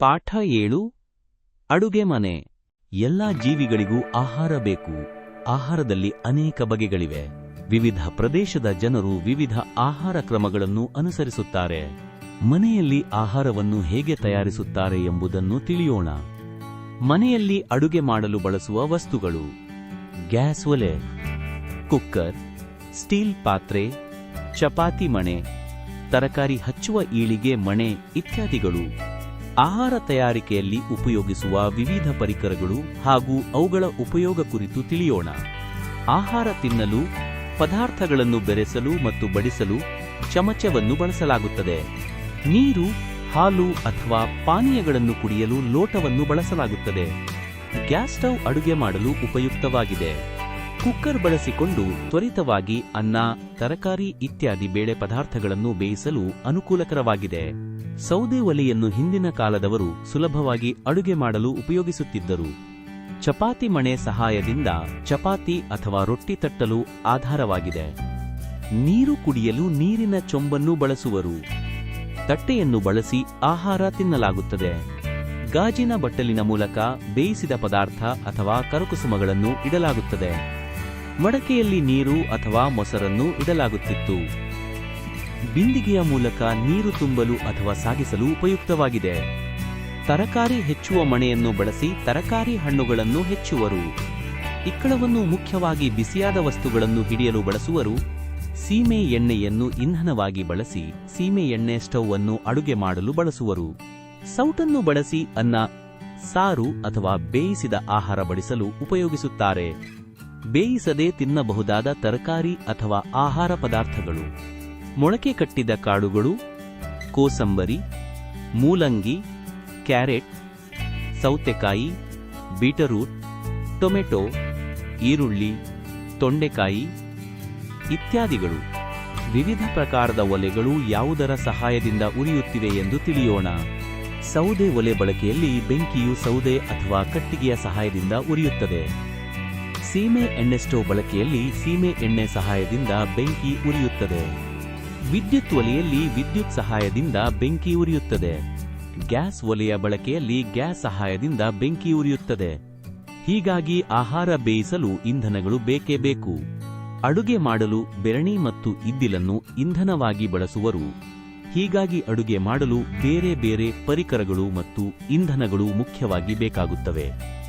ಪಾಠ ಏಳು, ಅಡುಗೆ ಮನೆ. ಎಲ್ಲ ಜೀವಿಗಳಿಗೂ ಆಹಾರ ಬೇಕು. ಆಹಾರದಲ್ಲಿ ಅನೇಕ ಬಗೆಗಳಿವೆ. ವಿವಿಧ ಪ್ರದೇಶದ ಜನರು ವಿವಿಧ ಆಹಾರ ಕ್ರಮಗಳನ್ನು ಅನುಸರಿಸುತ್ತಾರೆ. ಮನೆಯಲ್ಲಿ ಆಹಾರವನ್ನು ಹೇಗೆ ತಯಾರಿಸುತ್ತಾರೆ ಎಂಬುದನ್ನು ತಿಳಿಯೋಣ. ಮನೆಯಲ್ಲಿ ಅಡುಗೆ ಮಾಡಲು ಬಳಸುವ ವಸ್ತುಗಳು. ಗ್ಯಾಸ್ ಒಲೆ, ಕುಕ್ಕರ್, ಸ್ಟೀಲ್ ಪಾತ್ರೆ, ಚಪಾತಿ ಮಣೆ, ತರಕಾರಿ ಹಚ್ಚುವ ಈಳಿಗೆ ಮಣೆ ಇತ್ಯಾದಿಗಳು. ಆಹಾರ ತಯಾರಿಕೆಯಲ್ಲಿ ಉಪಯೋಗಿಸುವ ವಿವಿಧ ಪರಿಕರಗಳು ಹಾಗೂ ಅವುಗಳ ಉಪಯೋಗ ಕುರಿತು ತಿಳಿಯೋಣ. ಆಹಾರ ತಿನ್ನಲು, ಪದಾರ್ಥಗಳನ್ನು ಬೆರೆಸಲು ಮತ್ತು ಬಡಿಸಲು ಚಮಚವನ್ನು ಬಳಸಲಾಗುತ್ತದೆ. ನೀರು, ಹಾಲು ಅಥವಾ ಪಾನೀಯಗಳನ್ನು ಕುಡಿಯಲು ಲೋಟವನ್ನು ಬಳಸಲಾಗುತ್ತದೆ. ಗ್ಯಾಸ್ ಸ್ಟವ್ ಅಡುಗೆ ಮಾಡಲು ಉಪಯುಕ್ತವಾಗಿದೆ. ಕುಕ್ಕರ್ ಬಳಸಿಕೊಂಡು ತ್ವರಿತವಾಗಿ ಅನ್ನ, ತರಕಾರಿ ಇತ್ಯಾದಿ ಬೇಳೆ ಪದಾರ್ಥಗಳನ್ನು ಬೇಯಿಸಲು ಅನುಕೂಲಕರವಾಗಿದೆ. ಸೌದೆ ಒಲೆಯನ್ನು ಹಿಂದಿನ ಕಾಲದವರು ಸುಲಭವಾಗಿ ಅಡುಗೆ ಮಾಡಲು ಉಪಯೋಗಿಸುತ್ತಿದ್ದರು. ಚಪಾತಿ ಮಣೆ ಸಹಾಯದಿಂದ ಚಪಾತಿ ಅಥವಾ ರೊಟ್ಟಿ ತಟ್ಟಲು ಆಧಾರವಾಗಿದೆ. ನೀರು ಕುಡಿಯಲು ನೀರಿನ ಚೊಂಬನ್ನು ಬಳಸುವರು. ತಟ್ಟೆಯನ್ನು ಬಳಸಿ ಆಹಾರ ತಿನ್ನಲಾಗುತ್ತದೆ. ಗಾಜಿನ ಬಟ್ಟಲಿನ ಮೂಲಕ ಬೇಯಿಸಿದ ಪದಾರ್ಥ ಅಥವಾ ಕರಕುಸುಮಗಳನ್ನು ಇಡಲಾಗುತ್ತದೆ. ಮಡಕೆಯಲ್ಲಿ ನೀರು ಅಥವಾ ಮೊಸರನ್ನು ಇಡಲಾಗುತ್ತಿತ್ತು. ಬಿಂದಿಗೆಯ ಮೂಲಕ ನೀರು ತುಂಬಲು ಅಥವಾ ಸಾಗಿಸಲು ಉಪಯುಕ್ತವಾಗಿದೆ. ತರಕಾರಿ ಹೆಚ್ಚುವ ಮಣೆಯನ್ನು ಬಳಸಿ ತರಕಾರಿ ಹಣ್ಣುಗಳನ್ನು ಹೆಚ್ಚುವರು. ಇಕ್ಕಳವನ್ನು ಮುಖ್ಯವಾಗಿ ಬಿಸಿಯಾದ ವಸ್ತುಗಳನ್ನು ಹಿಡಿಯಲು ಬಳಸುವರು. ಸೀಮೆ ಎಣ್ಣೆಯನ್ನು ಇಂಧನವಾಗಿ ಬಳಸಿ ಸೀಮೆ ಎಣ್ಣೆ ಸ್ಟವ್ ಅನ್ನು ಅಡುಗೆ ಮಾಡಲು ಬಳಸುವರು. ಸೌಟನ್ನು ಬಳಸಿ ಅನ್ನ, ಸಾರು ಅಥವಾ ಬೇಯಿಸಿದ ಆಹಾರ ಬಡಿಸಲು ಉಪಯೋಗಿಸುತ್ತಾರೆ. ಬೇಯಿಸದೆ ತಿನ್ನಬಹುದಾದ ತರಕಾರಿ ಅಥವಾ ಆಹಾರ ಪದಾರ್ಥಗಳು. ಮೊಳಕೆ ಕಟ್ಟಿದ ಕಾಳುಗಳು, ಕೋಸಂಬರಿ, ಮೂಲಂಗಿ, ಕ್ಯಾರೆಟ್, ಸೌತೆಕಾಯಿ, ಬೀಟರೂಟ್, ಟೊಮೆಟೊ, ಈರುಳ್ಳಿ, ತೊಂಡೆಕಾಯಿ ಇತ್ಯಾದಿಗಳು. ವಿವಿಧ ಪ್ರಕಾರದ ಒಲೆಗಳು ಯಾವುದರ ಸಹಾಯದಿಂದ ಉರಿಯುತ್ತಿವೆ ಎಂದು ತಿಳಿಯೋಣ. ಸೌದೆ ಒಲೆ ಬಳಕೆಯಲ್ಲಿ ಬೆಂಕಿಯು ಸೌದೆ ಅಥವಾ ಕಟ್ಟಿಗೆಯ ಸಹಾಯದಿಂದ ಉರಿಯುತ್ತದೆ. ಸೀಮೆ ಎಣ್ಣೆ ಸ್ಟೋವ್ ಬಳಕೆಯಲ್ಲಿ ಸೀಮೆ ಎಣ್ಣೆ ಸಹಾಯದಿಂದ ಬೆಂಕಿ ಉರಿಯುತ್ತದೆ. ವಿದ್ಯುತ್ ಒಲೆಯಲ್ಲಿ ವಿದ್ಯುತ್ ಸಹಾಯದಿಂದ ಬೆಂಕಿ ಉರಿಯುತ್ತದೆ. ಗ್ಯಾಸ್ ಒಲೆಯ ಬಳಕೆಯಲ್ಲಿ ಗ್ಯಾಸ್ ಸಹಾಯದಿಂದ ಬೆಂಕಿ ಉರಿಯುತ್ತದೆ. ಹೀಗಾಗಿ ಆಹಾರ ಬೇಯಿಸಲು ಇಂಧನಗಳು ಬೇಕೇ ಬೇಕು. ಅಡುಗೆ ಮಾಡಲು ಬೆರಣಿ ಮತ್ತು ಇದ್ದಿಲನ್ನು ಇಂಧನವಾಗಿ ಬಳಸುವರು. ಹೀಗಾಗಿ ಅಡುಗೆ ಮಾಡಲು ಬೇರೆ ಬೇರೆ ಪರಿಕರಗಳು ಮತ್ತು ಇಂಧನಗಳು ಮುಖ್ಯವಾಗಿ ಬೇಕಾಗುತ್ತವೆ.